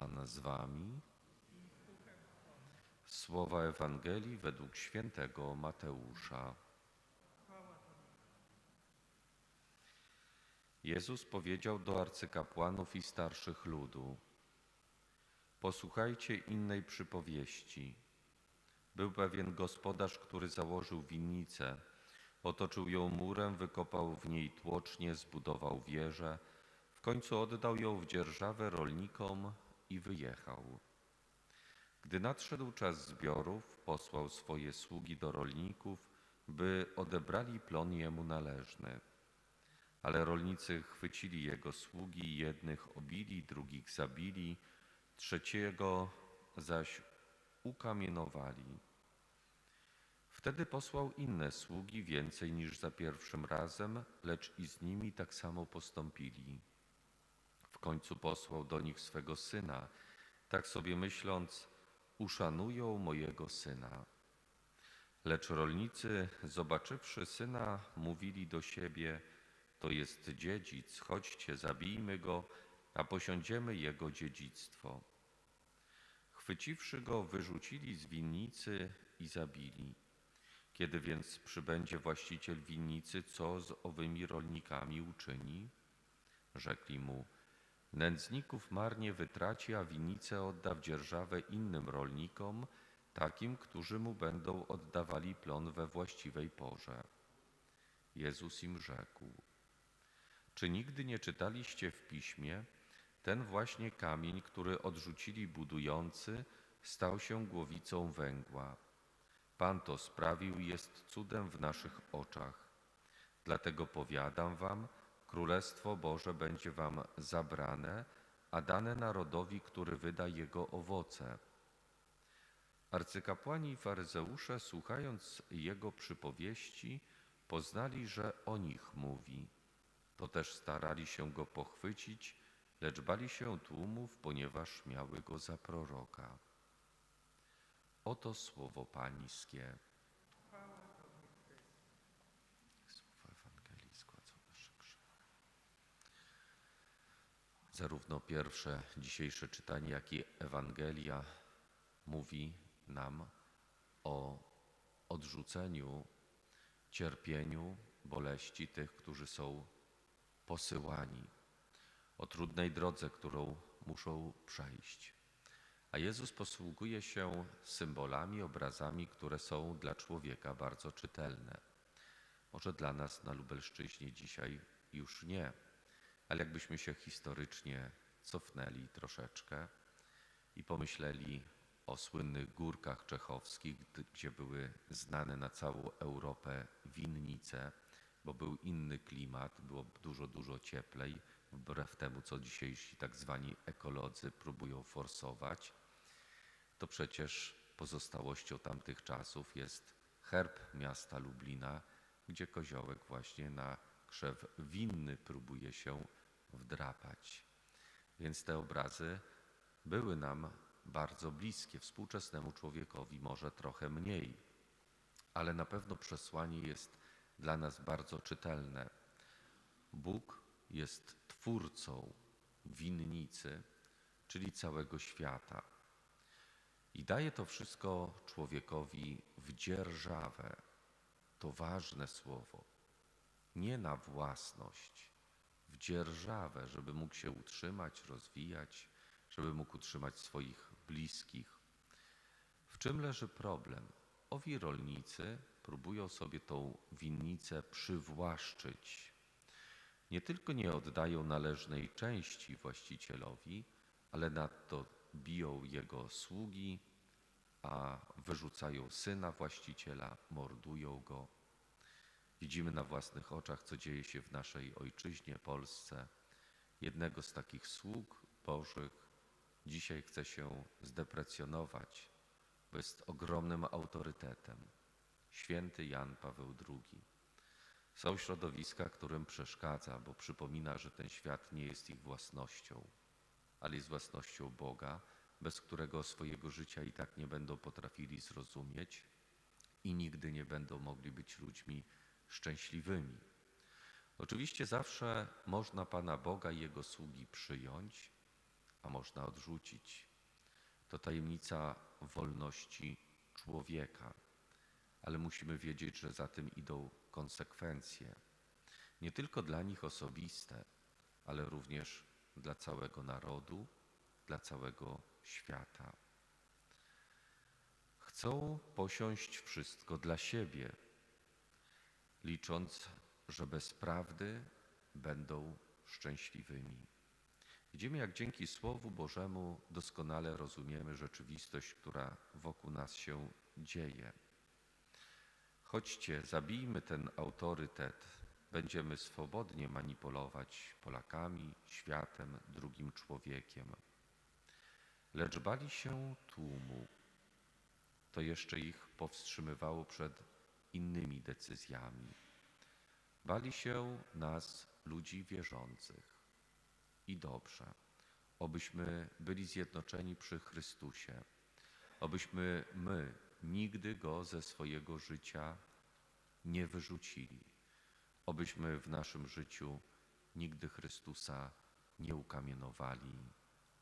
Pan z wami. Słowa Ewangelii według świętego Mateusza. Jezus powiedział do arcykapłanów i starszych ludu: Posłuchajcie innej przypowieści. Był pewien gospodarz, który założył winnicę, otoczył ją murem, wykopał w niej tłocznie, zbudował wieżę, w końcu oddał ją w dzierżawę rolnikom i wyjechał. Gdy nadszedł czas zbiorów, posłał swoje sługi do rolników, by odebrali plon jemu należny. Ale rolnicy chwycili jego sługi, jednych obili, drugich zabili, trzeciego zaś ukamienowali. Wtedy posłał inne sługi, więcej niż za pierwszym razem, lecz i z nimi tak samo postąpili. Końcu posłał do nich swego syna, tak sobie myśląc, uszanują mojego syna. Lecz rolnicy, zobaczywszy syna, mówili do siebie, to jest dziedzic, chodźcie, zabijmy go, a posiądziemy jego dziedzictwo. Chwyciwszy go, wyrzucili z winnicy i zabili. Kiedy więc przybędzie właściciel winnicy, co z owymi rolnikami uczyni? Rzekli mu, nędzników marnie wytraci, a winnicę odda w dzierżawę innym rolnikom, takim, którzy mu będą oddawali plon we właściwej porze. Jezus im rzekł, czy nigdy nie czytaliście w piśmie, ten właśnie kamień, który odrzucili budujący, stał się głowicą węgła. Pan to sprawił jest cudem w naszych oczach. Dlatego powiadam wam, Królestwo Boże będzie wam zabrane, a dane narodowi, który wyda jego owoce. Arcykapłani i faryzeusze, słuchając jego przypowieści, poznali, że o nich mówi. To też starali się go pochwycić, lecz bali się tłumów, ponieważ miały go za proroka. Oto słowo Pańskie. Słowo Ewangelii składzą nasze grzechy. Zarówno pierwsze dzisiejsze czytanie, jak i Ewangelia mówi nam o odrzuceniu, cierpieniu, boleści tych, którzy są posyłani, o trudnej drodze, którą muszą przejść. A Jezus posługuje się symbolami, obrazami, które są dla człowieka bardzo czytelne. Może dla nas na Lubelszczyźnie dzisiaj już nie, ale jakbyśmy się historycznie cofnęli troszeczkę i pomyśleli o słynnych górkach czechowskich, gdzie były znane na całą Europę winnice, bo był inny klimat, było dużo, dużo cieplej, wbrew temu, co dzisiejsi tak zwani ekolodzy próbują forsować, to przecież pozostałością tamtych czasów jest herb miasta Lublina, gdzie koziołek właśnie na krzew winny próbuje się wdrapać. Więc te obrazy były nam bardzo bliskie, współczesnemu człowiekowi może trochę mniej, ale na pewno przesłanie jest dla nas bardzo czytelne. Bóg jest twórcą winnicy, czyli całego świata. I daje to wszystko człowiekowi w dzierżawę. To ważne słowo. Nie na własność, w dzierżawę, żeby mógł się utrzymać, rozwijać, żeby mógł utrzymać swoich bliskich. W czym leży problem? Owi rolnicy próbują sobie tą winnicę przywłaszczyć. Nie tylko nie oddają należnej części właścicielowi, ale nadto biją jego sługi, a wyrzucają syna właściciela, mordują go. Widzimy na własnych oczach, co dzieje się w naszej ojczyźnie, Polsce. Jednego z takich sług Bożych dzisiaj chce się zdeprecjonować, bo jest ogromnym autorytetem. Święty Jan Paweł II. Są środowiska, którym przeszkadza, bo przypomina, że ten świat nie jest ich własnością, ale jest własnością Boga, bez którego swojego życia i tak nie będą potrafili zrozumieć i nigdy nie będą mogli być ludźmi szczęśliwymi. Oczywiście zawsze można Pana Boga i Jego sługi przyjąć, a można odrzucić. To tajemnica wolności człowieka, ale musimy wiedzieć, że za tym idą konsekwencje. Nie tylko dla nich osobiste, ale również dla całego narodu, dla całego świata. Chcą posiąść wszystko dla siebie, licząc, że bez prawdy będą szczęśliwymi. Widzimy, jak dzięki Słowu Bożemu doskonale rozumiemy rzeczywistość, która wokół nas się dzieje. Chodźcie, zabijmy ten autorytet, będziemy swobodnie manipulować Polakami, światem, drugim człowiekiem. Lecz bali się tłumu. To jeszcze ich powstrzymywało przed innymi decyzjami. Bali się nas, ludzi wierzących. I dobrze, obyśmy byli zjednoczeni przy Chrystusie, obyśmy my nigdy Go ze swojego życia nie wyrzucili, obyśmy w naszym życiu nigdy Chrystusa nie ukamienowali.